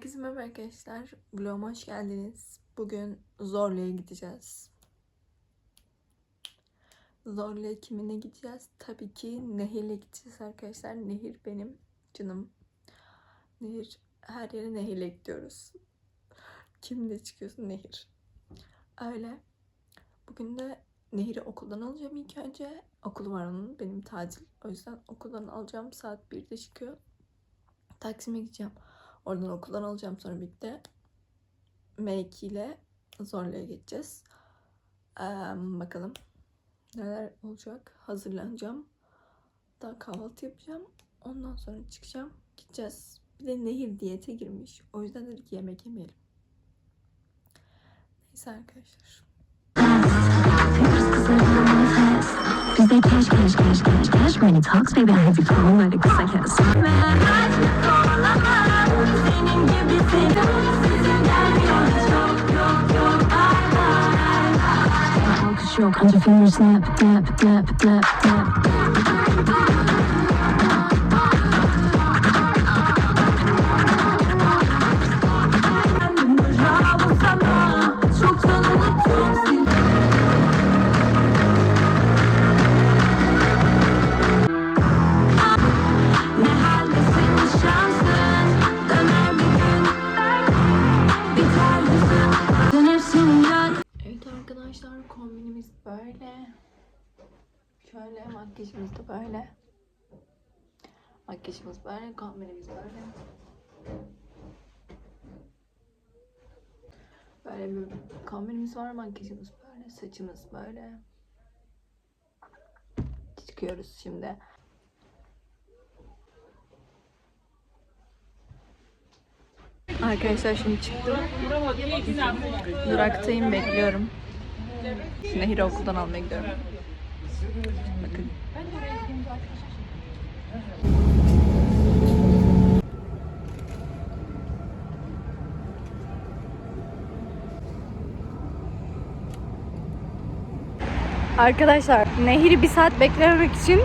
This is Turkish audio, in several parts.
Herkese merhaba arkadaşlar. Vloguma hoş geldiniz. Bugün Zorlu'ya gideceğiz. Zorlu'ya kiminle gideceğiz? Tabii ki Nehir'le gideceğiz arkadaşlar. Nehir benim canım. Nehir, her yere Nehir'le gidiyoruz. Kimle çıkıyorsun? Nehir. Öyle. Bugün de Nehir'i okuldan alacağım ilk önce. Okulu var onun. Benim tatil. O yüzden okuldan alacağım. Saat 1'de çıkıyor. Taksim'e gideceğim. Oradan okuldan alacağım sonra birlikte M2 ile Zorlu'ya geçeceğiz. Ee, bakalım neler olacak. Hazırlanacağım. Daha kahvaltı yapacağım. Ondan sonra çıkacağım. Gideceğiz. Bir de nehir diyete girmiş. O yüzden dedik ki yemek yemeyelim. Neyse arkadaşlar. Bizde cash cash cash cash cash money talks baby hadi kovaları kısa kes. Feel, cut your fingers, snap, snap, snap, snap, snap. Makyajımız böyle, kombinimiz böyle. Böyle bir kombinimiz var, makyajımız böyle, saçımız böyle. Çıkıyoruz şimdi. Arkadaşlar şimdi çıktım. Duraktayım bekliyorum. Nehir okuldan almaya gidiyorum. Bakın. Arkadaşlar Nehir'i bir saat beklememek için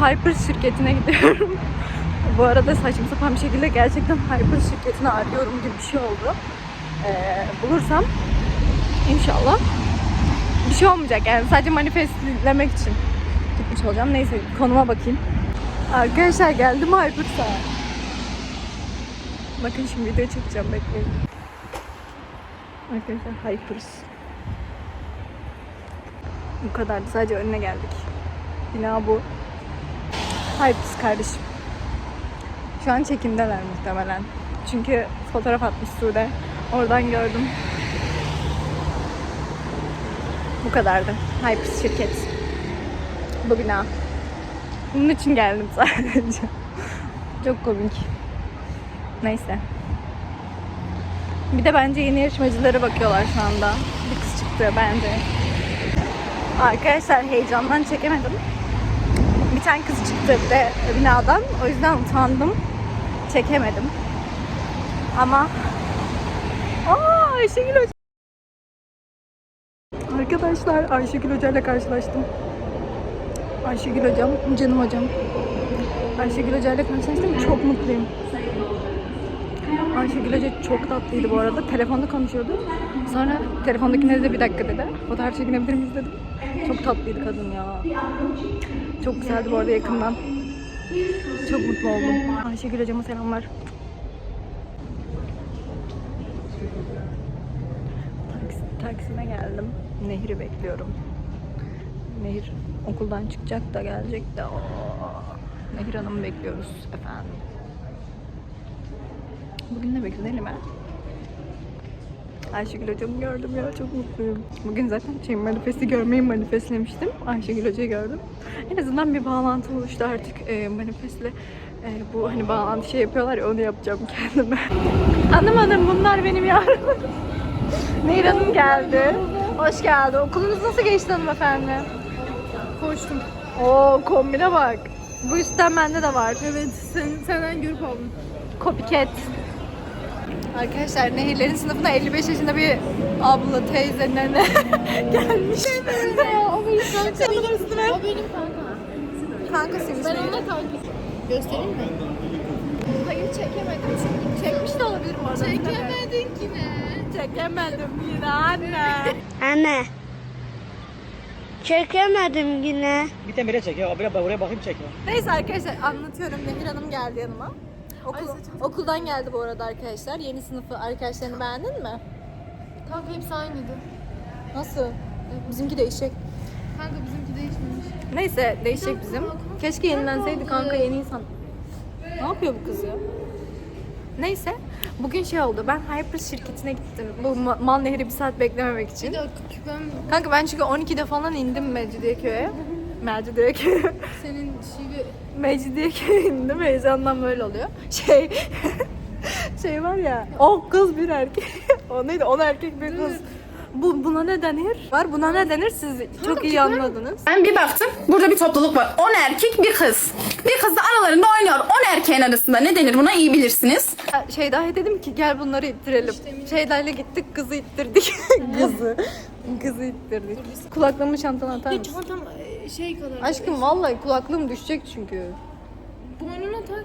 Hyper şirketine gidiyorum. Bu arada saçma sapan bir şekilde gerçekten Hyper şirketini arıyorum gibi bir şey oldu. Ee, bulursam inşallah bir şey olmayacak yani sadece manifestlemek için gitmiş olacağım. Neyse konuma bakayım. Arkadaşlar geldim Hyper'sa. Bakın şimdi video çekeceğim bekleyin. Arkadaşlar Hypers. Bu kadardı sadece önüne geldik. Bina bu. Hypers kardeşim. Şu an çekimdeler muhtemelen. Çünkü fotoğraf atmış Sude. Oradan gördüm. Bu kadardı. Hypers şirket. Bu bina. Bunun için geldim sadece. Çok komik. Neyse. Bir de bence yeni yarışmacılara bakıyorlar şu anda. Bir kız çıktı bence. Arkadaşlar heyecandan çekemedim. Bir tane kız çıktı bir de binadan. O yüzden utandım. Çekemedim. Ama Aa Ayşegül Hoca. Arkadaşlar Ayşegül Hoca ile karşılaştım. Ayşegül Hocam, canım hocam. Ayşegül Hoca ile karşılaştım. Çok mutluyum. Ayşegül Hoca çok tatlıydı bu arada. Telefonda konuşuyordu. Sonra telefondakine de bir dakika dedi. Fotoğraf çekinebilir miyiz dedim. Çok tatlıydı kadın ya. Çok güzeldi bu arada yakından. Çok mutlu oldum. Ayşegül Hocama selamlar. Taks- Taksim'e geldim. Nehir'i bekliyorum. Nehir okuldan çıkacak da gelecek de. Oo. Nehir Hanım'ı bekliyoruz efendim. Bugün de bekleyelim ha. Ayşegül hocamı gördüm ya çok mutluyum. Bugün zaten şey manifesti görmeyi manifestlemiştim. Ayşegül hocayı gördüm. En azından bir bağlantı oluştu artık e, manifestle. E, bu hani bağlantı şey yapıyorlar ya onu yapacağım kendime. hanım bunlar benim yavrum. Nehir Hanım geldi. Hoş geldi. Okulunuz nasıl geçti hanımefendi? Koştum. Oo kombine bak. Bu üstten bende de var. Evet, sen, senden görüp aldım. Copycat. Arkadaşlar Nehirlerin sınıfına 55 yaşında bir abla, teyze, nene gelmiş. o benim kanka. O benim kanka. Kankasıymış Ben onunla kankasıyım. Göstereyim mi? Hayır çekemedim. Çekmiş de olabilirim orada. Çekemedin yine. Çekemedim yine anne. Anne. Çekemedim yine. Bir de bire çek ya. Buraya, buraya bakayım çek ya. Neyse arkadaşlar anlatıyorum. Nehir Hanım geldi yanıma. Okul, okuldan geldi bu arada arkadaşlar. Yeni sınıfı arkadaşlarını beğendin mi? Kanka hepsi aynıydı. Nasıl? Bizimki değişecek. Kanka bizimki değişmemiş. Neyse değişecek bizim. Keşke yenilenseydi kanka yeni insan. Ne yapıyor bu kız ya? Neyse bugün şey oldu. Ben Hyper şirketine gittim. Bu ma- mal nehri bir saat beklememek için. Bir dakika küpem Kanka ben çünkü 12'de falan indim Mecidiyeköy'e. Mecidiyeköy'e. senin şive Mecidiyeköy'e indim. Heyecandan böyle oluyor. Şey şey var ya. O kız bir erkek. o neydi? On erkek bir kız. Bu buna ne denir? Var buna ne denir? Siz çok iyi anladınız. Ben bir baktım burada bir topluluk var. 10 erkek bir kız. Bir kız da aralarında oynuyor. 10 erkeğin arasında ne denir buna iyi bilirsiniz. Şeyda'ya dedim ki gel bunları ittirelim. Şeyda'yla gittik kızı ittirdik. kızı. Kızı ittirdik. Kulaklığımı çantana atar mısın? çantam şey kadar. Aşkım vallahi kulaklığım düşecek çünkü. Boynuna tak.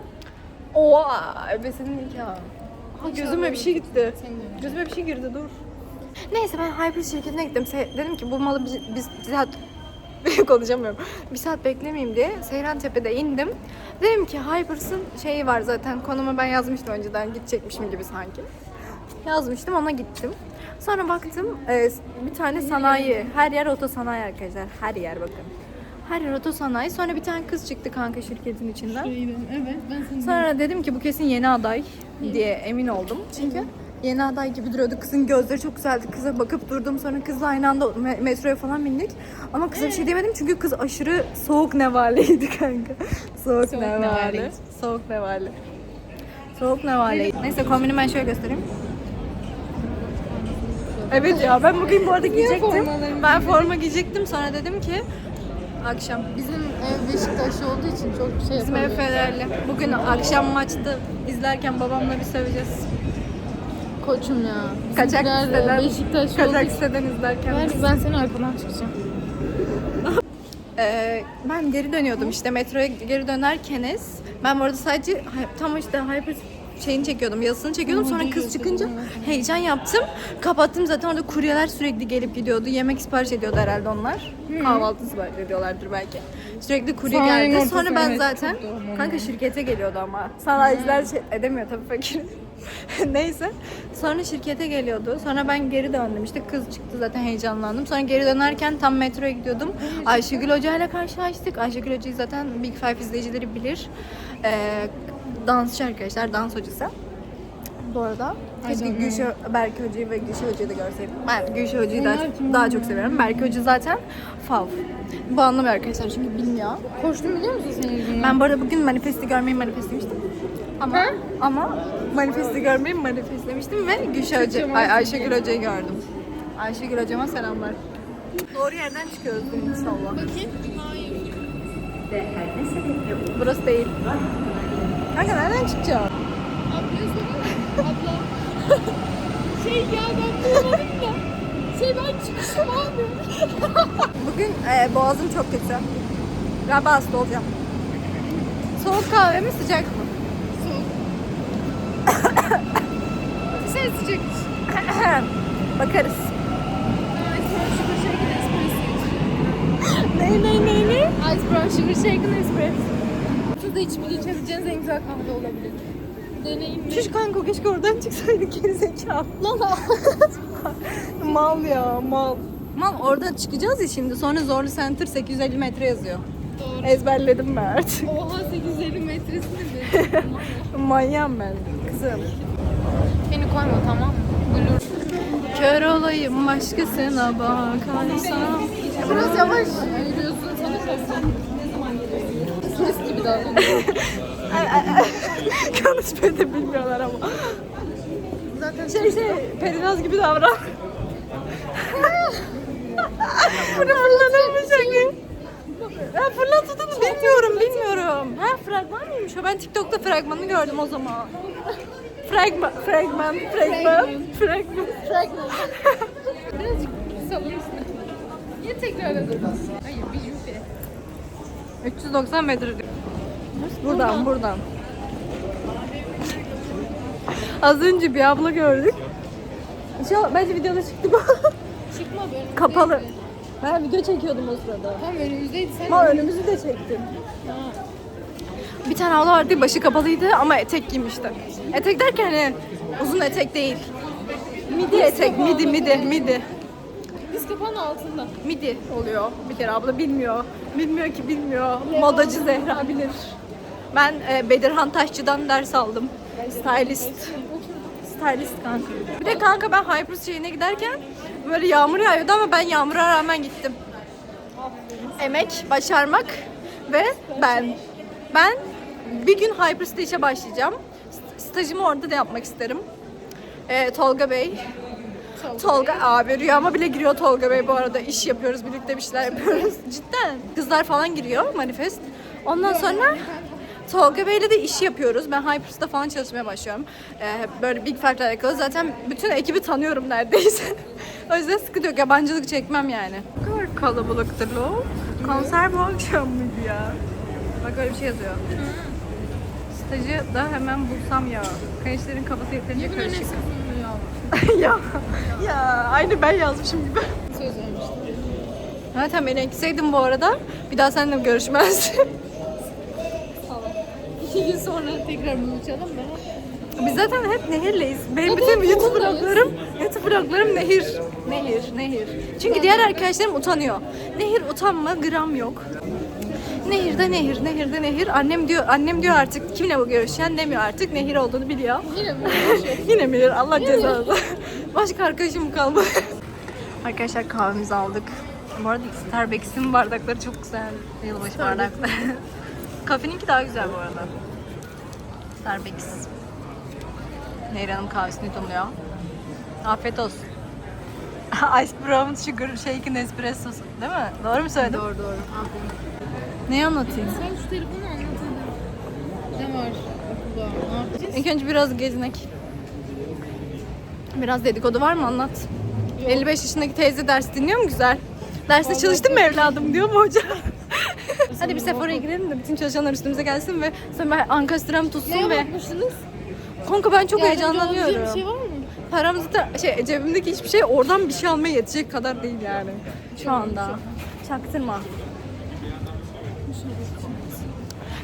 Oha! Ebesinin nikahı. Gözüme bir şey gitti. Gözüme bir şey girdi dur. Neyse ben Hyper şirketine gittim. Se- dedim ki bu malı biz, biz bir saat konuşamıyorum. Bir saat beklemeyeyim diye Seyran Tepe'de indim. Dedim ki Hypers'ın şeyi var zaten. Konumu ben yazmıştım önceden gidecekmişim gibi sanki. Yazmıştım ona gittim. Sonra baktım e, bir tane sanayi. Her yer oto sanayi arkadaşlar. Her yer bakın. Her yer oto sanayi. Sonra bir tane kız çıktı kanka şirketin içinden. Evet ben seni Sonra dedim ki bu kesin yeni aday diye emin oldum. Çünkü yeni aday gibi duruyordu. Kızın gözleri çok güzeldi. Kıza bakıp durdum. Sonra kızla aynı anda me- metroya falan bindik. Ama kıza bir şey demedim çünkü kız aşırı soğuk nevaleydi kanka. Soğuk, nevale. nevale. Soğuk nevale. Soğuk nevale. Neyse kombini ben şöyle göstereyim. Evet ya ben bugün bu arada giyecektim. formalarımı Ben forma giyecektim sonra dedim ki akşam Bizim ev Beşiktaşlı olduğu için çok şey Bizim ev. Fenerli. Bugün akşam maçta izlerken babamla bir seveceğiz. Koçum ya. Kaçak Bizimkiler de siteden, Beşiktaşlı kaçak siteden izlerken. Ver, ben senin arkadan çıkacağım. Ee, ben geri dönüyordum işte metroya geri dönerkeniz. Ben bu arada sadece tam işte hyper şeyini çekiyordum, yazısını çekiyordum. Sonra kız çıkınca heyecan yaptım. Kapattım zaten orada kuryeler sürekli gelip gidiyordu. Yemek sipariş ediyordu herhalde onlar. Kahvaltı sipariş ediyorlardır belki. Sürekli kurye geldi. ortası, Sonra ben evet, zaten çok doğru. kanka şirkete geliyordu ama. Sanayiciler şey edemiyor tabii fakir. Neyse. Sonra şirkete geliyordu. Sonra ben geri döndüm. İşte kız çıktı zaten heyecanlandım. Sonra geri dönerken tam metroya gidiyordum. Ayşegül Hoca ile karşılaştık. Ayşegül Hoca'yı zaten Big Five izleyicileri bilir. Ee, dansçı arkadaşlar, dans hocası. Bu arada keşke Gülşah, Berke Hoca'yı ve Gülşah Hoca'yı da görseydim. Ben Gülşah Hoca'yı daha, daha çok seviyorum. Berke Hoca zaten fav. Bu anlamıyor arkadaşlar çünkü bilmiyor. Koştum biliyor musun senin yüzünden? Ben bu arada bugün manifesti görmeyi manifestlemiştim. Ama ama manifesti görmeyi manifestlemiştim ve Gülşah Hoca, Ay, Ayşegül Hoca'yı gördüm. Ayşegül Hocama selamlar. Doğru yerden çıkıyoruz inşallah. Bakayım. Burası değil. Kanka nereden çıkacağım? Ablaya soruyorum. Abla. şey ya ben bulamadım da. Şey ben çıkışım abi. Bugün e, boğazım çok kötü. Galiba hasta olacağım. Soğuk kahve mi sıcak mı? Şey sıcak. Bakarız. Ne ne ne ne? Ice brown sugar shaken espresso. Şurada içip geçebileceğiniz güzel kahve olabilir. Deneyim mi? Şuş kanka keşke oradan çıksaydık gerizekalı. Lan mal ya mal. Mal oradan çıkacağız ya şimdi sonra Zorlu Center 850 metre yazıyor. Doğru. Ezberledim ben artık. Oha 850 metresi nedir? Manyağım ben kızım. Beni koyma tamam mı? Blur. Kör olayım başkasına bakarsam. Biraz yavaş yürüyorsun sana seslen. Turist gibi davranıyor. Konuşmayı da bilmiyorlar ama. Zaten Şey şey Perinaz gibi davran. Bunu fırlatılmış Ben fırlatıldığını bilmiyorum bilmiyorum. Ha fragman mıymış o? Ben TikTok'ta fragmanı gördüm o zaman. Fragman, fragman, fragman, fragman. Fragment. Birazcık sallamışsın. Niye tekrar edin? Hayır bir yüpe. 390 metre diyor. Buradan, buradan. Az önce bir abla gördük. İnşallah bence videoda çıktı bu. Çıkma böyle. Kapalı. Ben video çekiyordum o sırada. Tam önümüzdeydi sen. Ama önümüzü de çektim. Bir tane abla vardı başı kapalıydı ama etek giymişti. Etek derken hani uzun etek değil. Midi etek, midi, midi, midi. Diz kapağının altında. Midi oluyor. Bir kere abla bilmiyor. Bilmiyor ki bilmiyor. Modacı Zehra bilir. Ben e, Bedirhan Taşçı'dan ders aldım. Stylist. Stylist kanka. Bir de kanka ben Hypers şeyine giderken böyle yağmur yağıyordu ama ben yağmura rağmen gittim. Emek, başarmak ve ben. Ben bir gün Hypers'ta işe başlayacağım. St- Stajımı orada da yapmak isterim. E, Tolga Bey, Tolga abi rüyama bile giriyor Tolga Bey bu arada iş yapıyoruz birlikte bir şeyler yapıyoruz cidden kızlar falan giriyor manifest ondan sonra Tolga Bey'le de iş yapıyoruz ben Hypers'ta falan çalışmaya başlıyorum ee, böyle Big Five'la alakalı zaten bütün ekibi tanıyorum neredeyse o yüzden sıkıntı yok yabancılık çekmem yani ne kadar kalabalıktır lo konser bu akşam mıydı ya bak öyle bir şey yazıyor Stajı da hemen bulsam ya. Gençlerin kafası yeterince karışık. ya. ya ya aynı ben yazmışım gibi. Söz vermiştim. Zaten beni ekseydin bu arada bir daha seninle görüşmezdim. İki gün sonra tekrar buluşalım da. Biz zaten hep nehirleyiz. Benim Zaten bütün YouTube buradayız. vloglarım, YouTube vloglarım nehir. Nehir, nehir. Çünkü diğer arkadaşlarım utanıyor. Nehir utanma gram yok. Nehirde nehir, nehirde nehir. Annem diyor, annem diyor artık kimle bu görüşen demiyor artık. Nehir olduğunu biliyor. Yine mi? Yine mi Allah cezanı. Başka arkadaşım kalmadı. Arkadaşlar kahvemizi aldık. Bu arada Starbucks'in bardakları çok güzel. Yılbaşı bardakları. Kafeninki daha güzel bu arada. Starbucks. Nehir Hanım kahvesini yudumluyor. Afiyet olsun. Ice Brown Sugar Shaken Espresso'su değil mi? Doğru mu söyledim? doğru doğru. Aferin. Neyi anlatayım? Sen şu telefonu anlat hadi. Ne var okulda? Ne yapacağız? İlk önce biraz gezinek. Biraz dedikodu var mı anlat. 55 yaşındaki teyze ders dinliyor mu güzel? Derste çalıştın mı evladım diyor mu hoca? Hadi bir Sephora'ya girelim de bütün çalışanlar üstümüze gelsin ve sonra ankastram tutsun Neye ve... bakmışsınız? Kanka ben çok Yardımcı olabileceğim heyecanlanıyorum. bir şey var mı? Paramızı da şey cebimdeki hiçbir şey oradan bir şey almaya yetecek kadar değil yani. Şu anda. Çaktırma.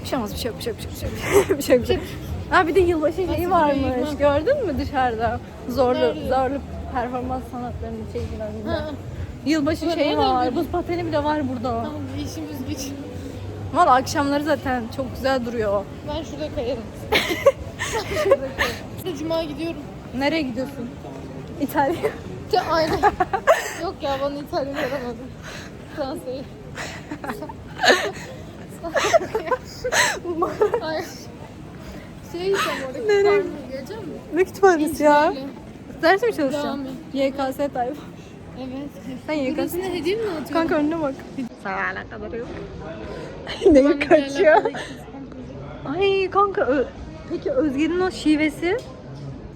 Bir şey olmaz, bir şey yok, bir şey yok, bir şey yok, bir şey yok. bir şey yok. Ha bir de yılbaşı şeyi varmış. Gördün mü dışarıda? Zorlu, Nerede? zorlu performans sanatlarının şeyinden. Ha. Yılbaşı şeyi nereden var. Buz pateni bile var burada. Tamam işimiz güç. Valla akşamları zaten çok güzel duruyor. Ben şurada kayarım. Şurada kayarım. Cuma gidiyorum. Nereye gidiyorsun? İtalya. Ya, aynen. Yok ya bana İtalyan yaramadı. Fransa'yı. Şey diyeceğim orada. Geleceğim mi? Ne kütüphanesi ya? Ders mi çalışacaksın? YKS tayfa. Evet. Sen YKS. Burasına hediye mi atıyorsun? Kanka önüne bak. Sana alakaları yok. Neyi kaçıyor? Ay kanka Ö- peki Özge'nin o şivesi?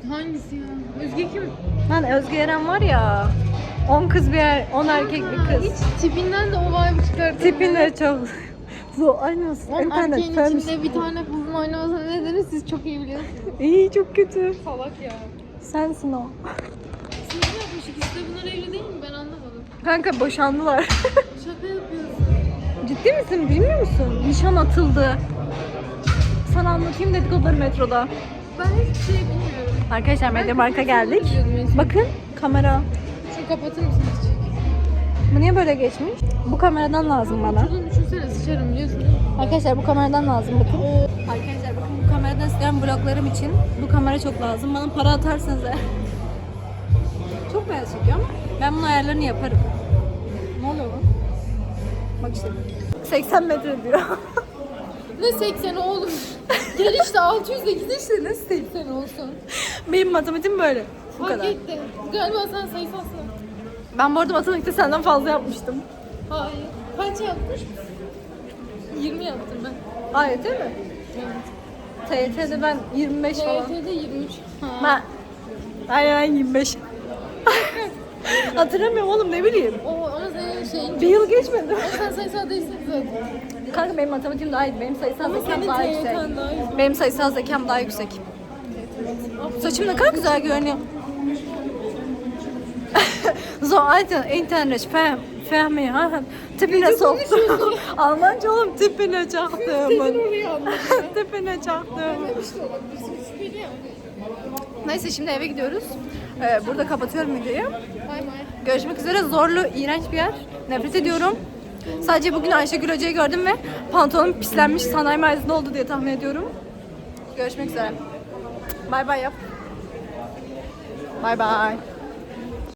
Hangisi ya? Özge kim? Lan Özge Eren var ya. 10 kız bir er, 10 erkek bir kız. Hiç tipinden de o vibe çıkardım. Tipin de çok zor. Aynı On internet erkeğin içinde bir tane kızın oynamasa ne denir siz çok iyi biliyorsunuz. İyi çok kötü. Salak ya. Sensin o. Siz ne yapmış ikisi de bunlar evli değil mi? Ben anlamadım. Kanka boşandılar. Şaka yapıyorsun. Ciddi misin? Bilmiyor musun? Nişan atıldı. Sana anlatayım dedikoduları metroda. Ben hiçbir şey bilmiyorum. Arkadaşlar geldik. biliyordum en son. Bakın kamera. Şunu kapatır mısın azıcık? Bu niye böyle geçmiş? Bu kameradan lazım bana. Şuradan düşünsene sıçarım biliyorsun? Arkadaşlar bu kameradan lazım bakın. Arkadaşlar bakın bu kameradan isteyen vloglarım için bu kamera çok lazım. Bana para atarsanız eğer. Çok beyaz çekiyor ama ben bunun ayarlarını yaparım. Bak işte. 80 metre diyor. Ne 80 oğlum? Gel işte 600 de git işte ne 80 olsun. Benim matematiğim böyle. Bu Fark kadar. etti. Galiba sen sayısalsın. Ben bu arada matematikte senden fazla yapmıştım. Hayır. Kaç yapmış? 20 yaptım ben. Hayır değil mi? Evet. TYT'de ben 25 falan. TYT'de 23. Ha. Ben aynen 25. Hatırlamıyorum oğlum ne bileyim. O ama şeyin... Bir yıl geçmedi. Sen sayısal değilsin zaten. Kanka benim matematiğim daha iyi. Benim sayısal zekam daha yüksek. Benim sayısal zekam daha yüksek. Saçım ne kadar güzel görünüyor. Alter Internet fem fehmi ha tipine soktu. Almanca oğlum tipine çaktığımın. tipine çaktığımın. Neyse şimdi eve gidiyoruz. Ee, burada kapatıyorum videoyu. Görüşmek üzere. Zorlu, iğrenç bir yer. Nefret ediyorum. Sadece bugün Ayşegül Hoca'yı gördüm ve pantolonum pislenmiş sanayi merkezinde oldu diye tahmin ediyorum. Görüşmek üzere. Bay bay yap. Bay bay.